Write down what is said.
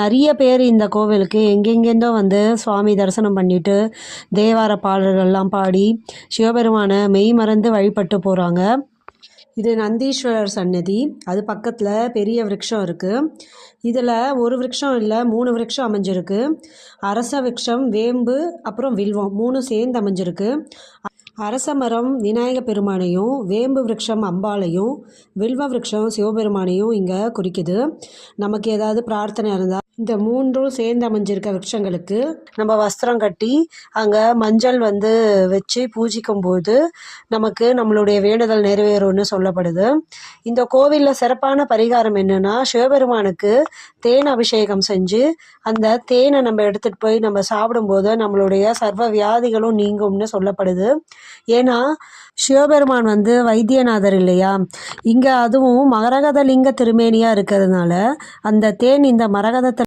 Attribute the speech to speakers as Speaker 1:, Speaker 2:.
Speaker 1: நிறைய பேர் இந்த கோவிலுக்கு எங்கெங்கேருந்தோ வந்து சுவாமி தரிசனம் பண்ணிட்டு தேவார பாடல்கள்லாம் பாடி சிவபெருமானை மெய் மறந்து வழிபட்டு போகிறாங்க இது நந்தீஸ்வரர் சன்னதி அது பக்கத்தில் பெரிய விரக்ஷம் இருக்குது இதில் ஒரு விரக்ஷம் இல்லை மூணு விரக்ஷம் அமைஞ்சிருக்கு. அரச விரக்ஷம் வேம்பு அப்புறம் வில்வம் மூணு சேர்ந்து அமைஞ்சிருக்கு. அரசமரம் விநாயகப் விநாயக பெருமானையும் வேம்பு விருட்சம் அம்பாளையும் வில்வ விரக்ஷம் சிவபெருமானையும் இங்கே குறிக்குது. நமக்கு ஏதாவது பிரார்த்தனை இருந்தால் இந்த மூன்றும் சேர்ந்து அமைஞ்சிருக்க விருட்சங்களுக்கு நம்ம வஸ்திரம் கட்டி அங்கே மஞ்சள் வந்து வச்சு பூஜிக்கும் போது நமக்கு நம்மளுடைய வேண்டுதல் நிறைவேறும்னு சொல்லப்படுது. இந்த கோவிலில் சிறப்பான பரிகாரம் என்னென்னா சிவபெருமானுக்கு தேன் அபிஷேகம் செஞ்சு அந்த தேனை நம்ம எடுத்துகிட்டு போய் நம்ம சாப்பிடும்போது நம்மளுடைய சர்வ வியாதிகளும் நீங்கும்னு சொல்லப்படுது. ஏன்னா சிவபெருமான் வந்து வைத்தியநாதர் இல்லையா? இங்கே அதுவும் மரகத லிங்க திருமேனியாக இருக்கிறதுனால அந்த தேன் இந்த மரகதத்தை